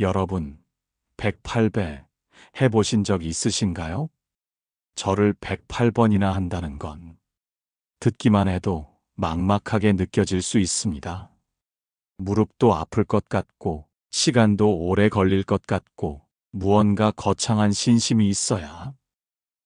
여러분, 108배 해보신 적 있으신가요? 저를 108번이나 한다는 건 듣기만 해도 막막하게 느껴질 수 있습니다. 무릎도 아플 것 같고, 시간도 오래 걸릴 것 같고, 무언가 거창한 신심이 있어야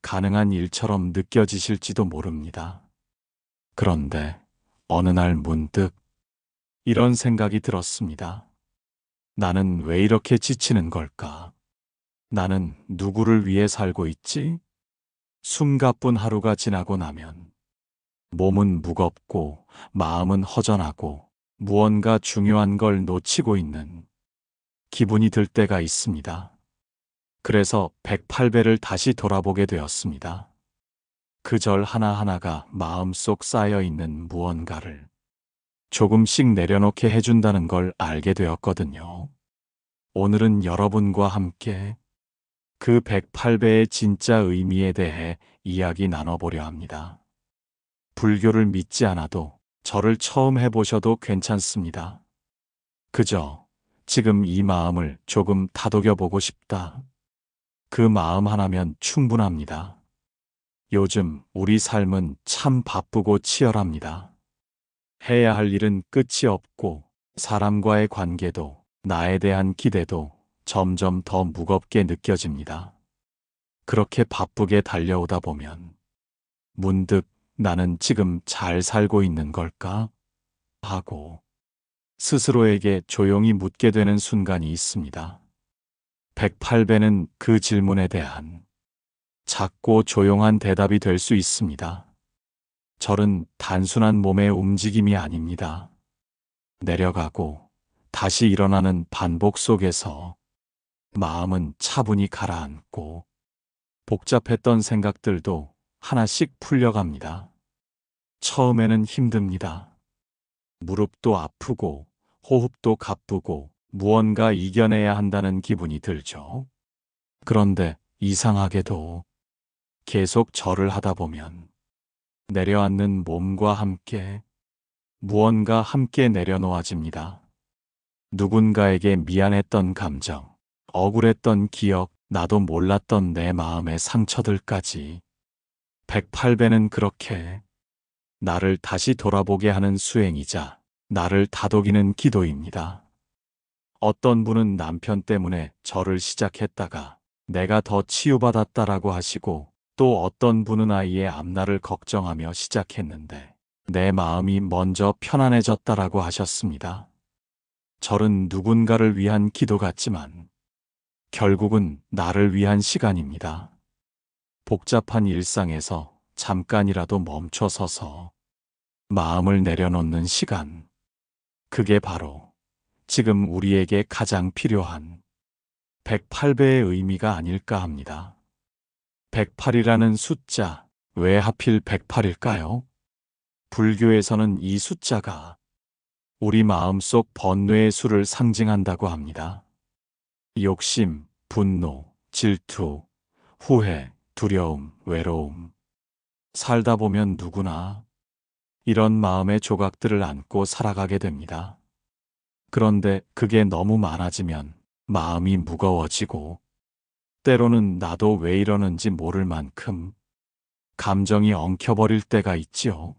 가능한 일처럼 느껴지실지도 모릅니다. 그런데 어느 날 문득 이런 생각이 들었습니다. 나는 왜 이렇게 지치는 걸까? 나는 누구를 위해 살고 있지? 숨가쁜 하루가 지나고 나면 몸은 무겁고 마음은 허전하고 무언가 중요한 걸 놓치고 있는 기분이 들 때가 있습니다. 그래서 108배를 다시 돌아보게 되었습니다. 그 절 하나하나가 마음속 쌓여 있는 무언가를 조금씩 내려놓게 해준다는 걸 알게 되었거든요. 오늘은 여러분과 함께 그 108배의 진짜 의미에 대해 이야기 나눠보려 합니다. 불교를 믿지 않아도 절을 처음 해보셔도 괜찮습니다. 그저 지금 이 마음을 조금 다독여보고 싶다. 그 마음 하나면 충분합니다. 요즘 우리 삶은 참 바쁘고 치열합니다. 해야 할 일은 끝이 없고 사람과의 관계도 나에 대한 기대도 점점 더 무겁게 느껴집니다. 그렇게 바쁘게 달려오다 보면 문득 나는 지금 잘 살고 있는 걸까? 하고 스스로에게 조용히 묻게 되는 순간이 있습니다. 108배는 그 질문에 대한 작고 조용한 대답이 될 수 있습니다. 절은 단순한 몸의 움직임이 아닙니다. 내려가고 다시 일어나는 반복 속에서 마음은 차분히 가라앉고 복잡했던 생각들도 하나씩 풀려갑니다. 처음에는 힘듭니다. 무릎도 아프고 호흡도 가쁘고 무언가 이겨내야 한다는 기분이 들죠. 그런데 이상하게도 계속 절을 하다 보면 내려앉는 몸과 함께 무언가 함께 내려놓아집니다. 누군가에게 미안했던 감정, 억울했던 기억, 나도 몰랐던 내 마음의 상처들까지 108배는 그렇게 나를 다시 돌아보게 하는 수행이자 나를 다독이는 기도입니다. 어떤 분은 남편 때문에 절을 시작했다가 내가 더 치유받았다라고 하시고 또 어떤 분은 아이의 앞날을 걱정하며 시작했는데 내 마음이 먼저 편안해졌다라고 하셨습니다. 절은 누군가를 위한 기도 같지만 결국은 나를 위한 시간입니다. 복잡한 일상에서 잠깐이라도 멈춰 서서 마음을 내려놓는 시간. 그게 바로 지금 우리에게 가장 필요한 108배의 의미가 아닐까 합니다. 108이라는 숫자, 왜 하필 108일까요? 불교에서는 이 숫자가 우리 마음속 번뇌의 수를 상징한다고 합니다. 욕심, 분노, 질투, 후회, 두려움, 외로움. 살다 보면 누구나 이런 마음의 조각들을 안고 살아가게 됩니다. 그런데 그게 너무 많아지면 마음이 무거워지고 때로는 나도 왜 이러는지 모를 만큼 감정이 엉켜버릴 때가 있지요.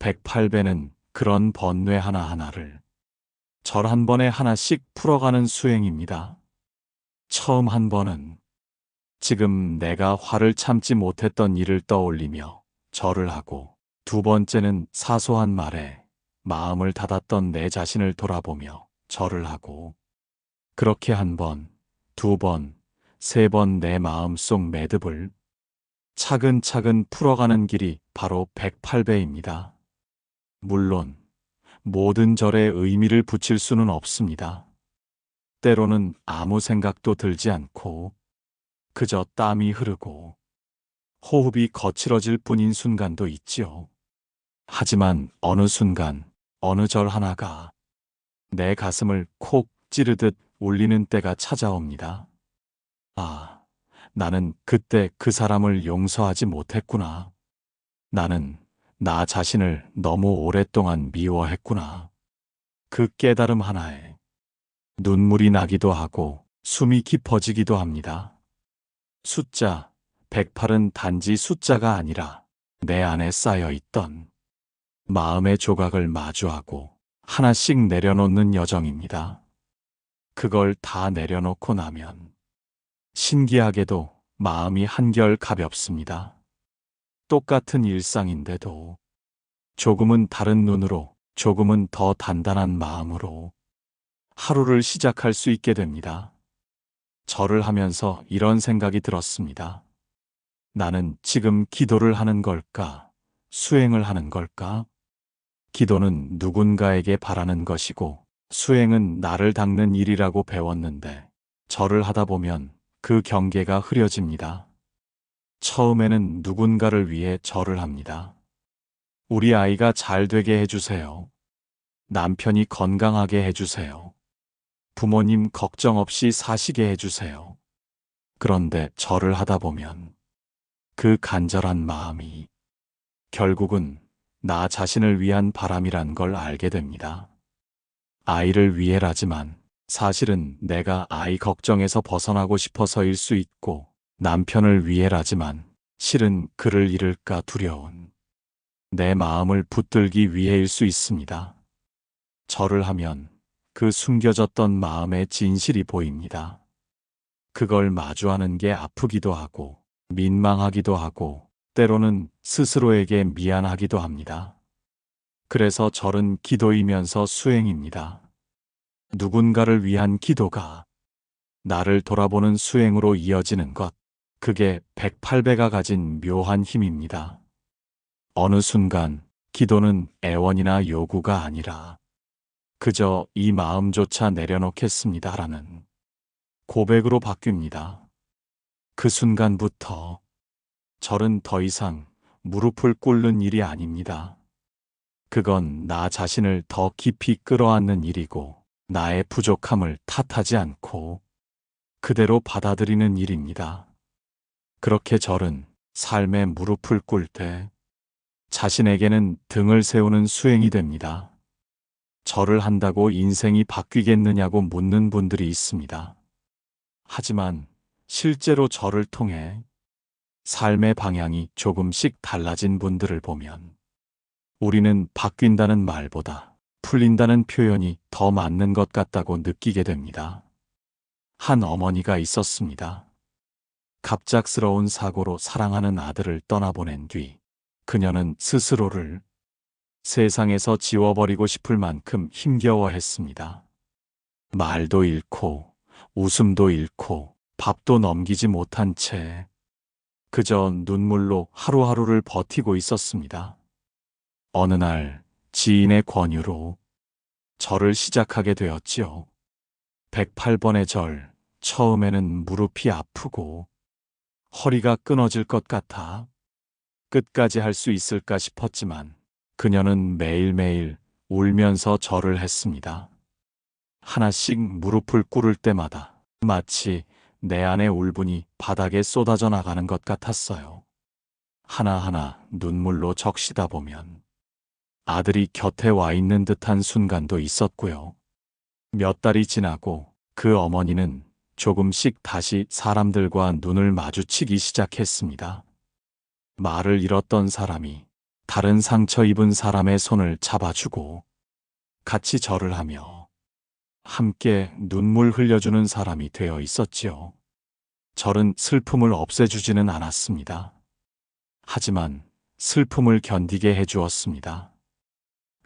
108배는 그런 번뇌 하나하나를 절 한 번에 하나씩 풀어가는 수행입니다. 처음 한 번은 지금 내가 화를 참지 못했던 일을 떠올리며 절을 하고 두 번째는 사소한 말에 마음을 닫았던 내 자신을 돌아보며 절을 하고 그렇게 한 번, 두 번, 세 번 내 마음속 매듭을 차근차근 풀어가는 길이 바로 108배입니다. 물론 모든 절에 의미를 붙일 수는 없습니다. 때로는 아무 생각도 들지 않고 그저 땀이 흐르고 호흡이 거칠어질 뿐인 순간도 있지요. 하지만 어느 순간 어느 절 하나가 내 가슴을 콕 찌르듯 울리는 때가 찾아옵니다. 아, 나는 그때 그 사람을 용서하지 못했구나. 나는 나 자신을 너무 오랫동안 미워했구나. 그 깨달음 하나에 눈물이 나기도 하고 숨이 깊어지기도 합니다. 숫자 108은 단지 숫자가 아니라 내 안에 쌓여 있던 마음의 조각을 마주하고 하나씩 내려놓는 여정입니다. 그걸 다 내려놓고 나면 신기하게도 마음이 한결 가볍습니다. 똑같은 일상인데도 조금은 다른 눈으로 조금은 더 단단한 마음으로 하루를 시작할 수 있게 됩니다. 절을 하면서 이런 생각이 들었습니다. 나는 지금 기도를 하는 걸까? 수행을 하는 걸까? 기도는 누군가에게 바라는 것이고 수행은 나를 닦는 일이라고 배웠는데 절을 하다 보면 그 경계가 흐려집니다. 처음에는 누군가를 위해 절을 합니다. 우리 아이가 잘 되게 해주세요. 남편이 건강하게 해주세요. 부모님 걱정 없이 사시게 해주세요. 그런데 절을 하다 보면 그 간절한 마음이 결국은 나 자신을 위한 바람이란 걸 알게 됩니다. 아이를 위해라지만 사실은 내가 아이 걱정에서 벗어나고 싶어서일 수 있고 남편을 위해라지만 실은 그를 잃을까 두려운 내 마음을 붙들기 위해일 수 있습니다. 절을 하면 그 숨겨졌던 마음의 진실이 보입니다. 그걸 마주하는 게 아프기도 하고 민망하기도 하고 때로는 스스로에게 미안하기도 합니다. 그래서 절은 기도이면서 수행입니다. 누군가를 위한 기도가 나를 돌아보는 수행으로 이어지는 것, 그게 108배가 가진 묘한 힘입니다. 어느 순간 기도는 애원이나 요구가 아니라 그저 이 마음조차 내려놓겠습니다라는 고백으로 바뀝니다. 그 순간부터 절은 더 이상 무릎을 꿇는 일이 아닙니다. 그건 나 자신을 더 깊이 끌어안는 일이고 나의 부족함을 탓하지 않고 그대로 받아들이는 일입니다. 그렇게 절은 삶의 무릎을 꿇을 때 자신에게는 등을 세우는 수행이 됩니다. 절을 한다고 인생이 바뀌겠느냐고 묻는 분들이 있습니다. 하지만 실제로 절을 통해 삶의 방향이 조금씩 달라진 분들을 보면 우리는 바뀐다는 말보다 풀린다는 표현이 더 맞는 것 같다고 느끼게 됩니다. 한 어머니가 있었습니다. 갑작스러운 사고로 사랑하는 아들을 떠나보낸 뒤 그녀는 스스로를 세상에서 지워버리고 싶을 만큼 힘겨워했습니다. 말도 잃고 웃음도 잃고 밥도 넘기지 못한 채 그저 눈물로 하루하루를 버티고 있었습니다. 어느 날 지인의 권유로 절을 시작하게 되었지요. 108번의 절, 처음에는 무릎이 아프고 허리가 끊어질 것 같아 끝까지 할 수 있을까 싶었지만 그녀는 매일매일 울면서 절을 했습니다. 하나씩 무릎을 꿇을 때마다 마치 내 안의 울분이 바닥에 쏟아져 나가는 것 같았어요. 하나하나 눈물로 적시다 보면 아들이 곁에 와 있는 듯한 순간도 있었고요. 몇 달이 지나고 그 어머니는 조금씩 다시 사람들과 눈을 마주치기 시작했습니다. 말을 잃었던 사람이 다른 상처 입은 사람의 손을 잡아주고 같이 절을 하며 함께 눈물 흘려주는 사람이 되어 있었지요. 절은 슬픔을 없애주지는 않았습니다. 하지만 슬픔을 견디게 해주었습니다.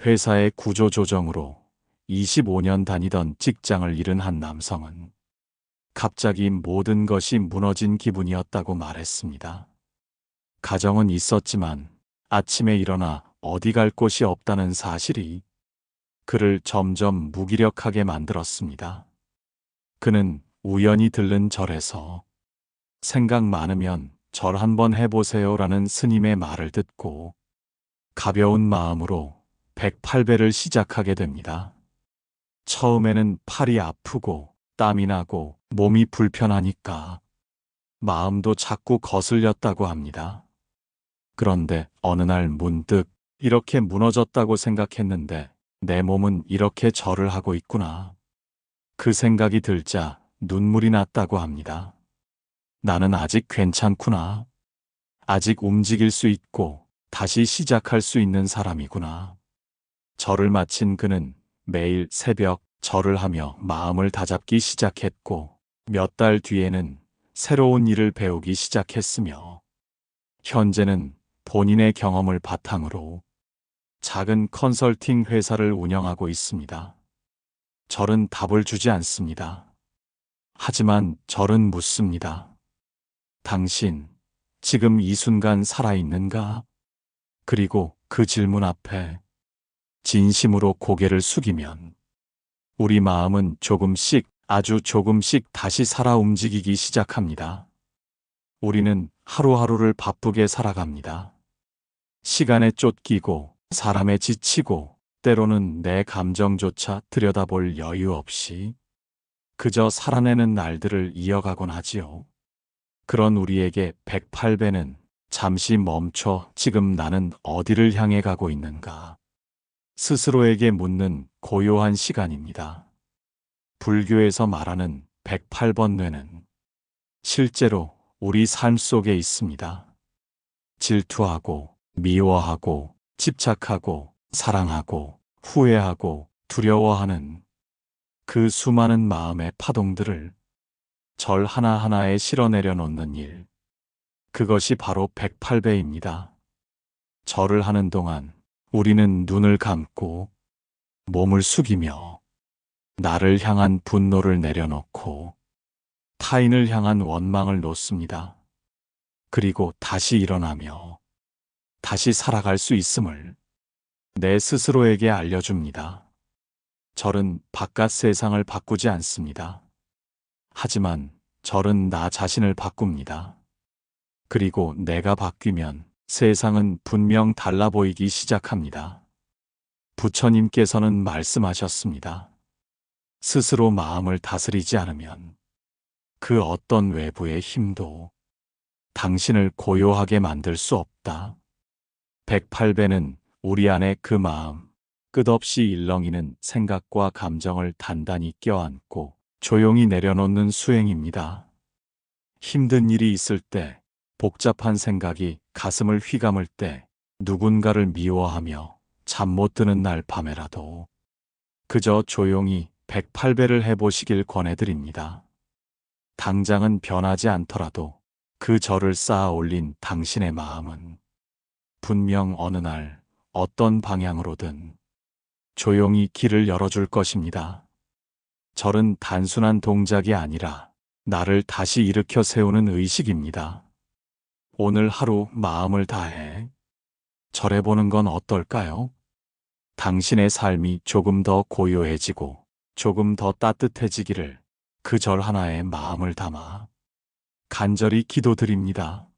회사의 구조조정으로 25년 다니던 직장을 잃은 한 남성은 갑자기 모든 것이 무너진 기분이었다고 말했습니다. 가정은 있었지만 아침에 일어나 어디 갈 곳이 없다는 사실이 그를 점점 무기력하게 만들었습니다. 그는 우연히 들른 절에서 생각 많으면 절 한번 해보세요라는 스님의 말을 듣고 가벼운 마음으로 108배를 시작하게 됩니다. 처음에는 팔이 아프고 땀이 나고 몸이 불편하니까 마음도 자꾸 거슬렸다고 합니다. 그런데 어느 날 문득 이렇게 무너졌다고 생각했는데 내 몸은 이렇게 절을 하고 있구나. 그 생각이 들자 눈물이 났다고 합니다. 나는 아직 괜찮구나. 아직 움직일 수 있고 다시 시작할 수 있는 사람이구나. 절을 마친 그는 매일 새벽 절을 하며 마음을 다잡기 시작했고 몇 달 뒤에는 새로운 일을 배우기 시작했으며 현재는 본인의 경험을 바탕으로 작은 컨설팅 회사를 운영하고 있습니다. 절은 답을 주지 않습니다. 하지만 절은 묻습니다. 당신, 지금 이 순간 살아있는가? 그리고 그 질문 앞에 진심으로 고개를 숙이면 우리 마음은 조금씩 아주 조금씩 다시 살아 움직이기 시작합니다. 우리는 하루하루를 바쁘게 살아갑니다. 시간에 쫓기고 사람에 지치고 때로는 내 감정조차 들여다볼 여유 없이 그저 살아내는 날들을 이어가곤 하지요. 그런 우리에게 108배는 잠시 멈춰 지금 나는 어디를 향해 가고 있는가 스스로에게 묻는 고요한 시간입니다. 불교에서 말하는 108번 뇌는 실제로 우리 삶 속에 있습니다. 질투하고 미워하고 집착하고 사랑하고 후회하고 두려워하는 그 수많은 마음의 파동들을 절 하나하나에 실어내려 놓는 일. 그것이 바로 108배입니다. 절을 하는 동안 우리는 눈을 감고 몸을 숙이며 나를 향한 분노를 내려놓고 타인을 향한 원망을 놓습니다. 그리고 다시 일어나며 다시 살아갈 수 있음을 내 스스로에게 알려줍니다. 절은 바깥 세상을 바꾸지 않습니다. 하지만 절은 나 자신을 바꿉니다. 그리고 내가 바뀌면 세상은 분명 달라 보이기 시작합니다. 부처님께서는 말씀하셨습니다. 스스로 마음을 다스리지 않으면 그 어떤 외부의 힘도 당신을 고요하게 만들 수 없다. 108배는 우리 안에 그 마음, 끝없이 일렁이는 생각과 감정을 단단히 껴안고 조용히 내려놓는 수행입니다. 힘든 일이 있을 때, 복잡한 생각이 가슴을 휘감을 때, 누군가를 미워하며 잠 못 드는 날 밤에라도 그저 조용히 108배를 해보시길 권해드립니다. 당장은 변하지 않더라도 그 절을 쌓아 올린 당신의 마음은 분명 어느 날 어떤 방향으로든 조용히 길을 열어줄 것입니다. 절은 단순한 동작이 아니라 나를 다시 일으켜 세우는 의식입니다. 오늘 하루 마음을 다해 절해보는 건 어떨까요? 당신의 삶이 조금 더 고요해지고 조금 더 따뜻해지기를 그 절 하나에 마음을 담아 간절히 기도드립니다.